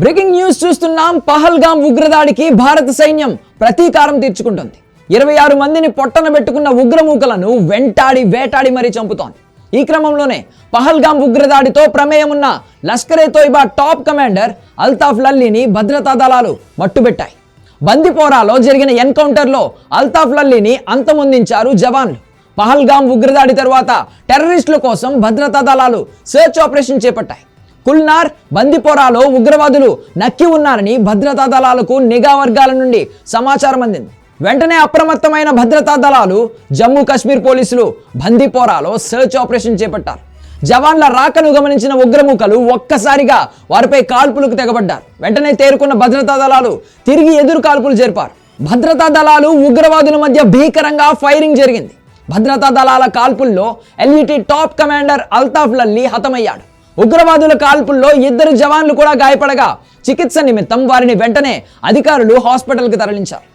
Breaking news చూస్తున్నాం. పహల్గాం ఉగ్రదాడికి భారత సైన్యం ప్రతీకారం తీర్చుకుంటుంది. ఇరవై ఆరు మందిని పొట్టన పెట్టుకున్న ఉగ్రమూకలను వెంటాడి వేటాడి మరీ చంపుతోంది. ఈ క్రమంలోనే పహల్గాం ఉగ్రదాడితో ప్రమేయం ఉన్న లష్కరే తోయిబా టాప్ కమాండర్ అల్తాఫ్ లల్లీని భద్రతా దళాలు మట్టుబెట్టాయి. బందిపోరాలో జరిగిన ఎన్కౌంటర్లో అల్తాఫ్ లల్లీని అంతమొందించారు జవాన్లు. పహల్గాం ఉగ్రదాడి తరువాత టెర్రరిస్టుల కోసం భద్రతా దళాలు సెర్చ్ ఆపరేషన్ చేపట్టాయి. కుల్నార్ బందిపోరాలో ఉగ్రవాదులు నక్కి ఉన్నారని భద్రతా దళాలకు నిఘా వర్గాల నుండి సమాచారం అందింది. వెంటనే అప్రమత్తమైన భద్రతా దళాలు జమ్మూ కాశ్మీర్ పోలీసులు బందిపోరాలో సెర్చ్ ఆపరేషన్ చేపట్టారు. జవాన్ల రాకను గమనించిన ఉగ్రముఖలు ఒక్కసారిగా వారిపై కాల్పులకు తెగబడ్డారు. వెంటనే తేరుకున్న భద్రతా దళాలు తిరిగి ఎదురు కాల్పులు జరిపారు. భద్రతా దళాలు ఉగ్రవాదుల మధ్య భీకరంగా ఫైరింగ్ జరిగింది. భద్రతా దళాల కాల్పుల్లో LeT top commander Altaf Lalli హతమయ్యాడు. ఉగ్రవాదుల కాల్పుల్లో ఇద్దరు జవాన్లు కూడా గాయపడగా చికిత్స నిమిత్తం వారిని వెంటనే అధికారులు హాస్పిటల్కి తరలించారు.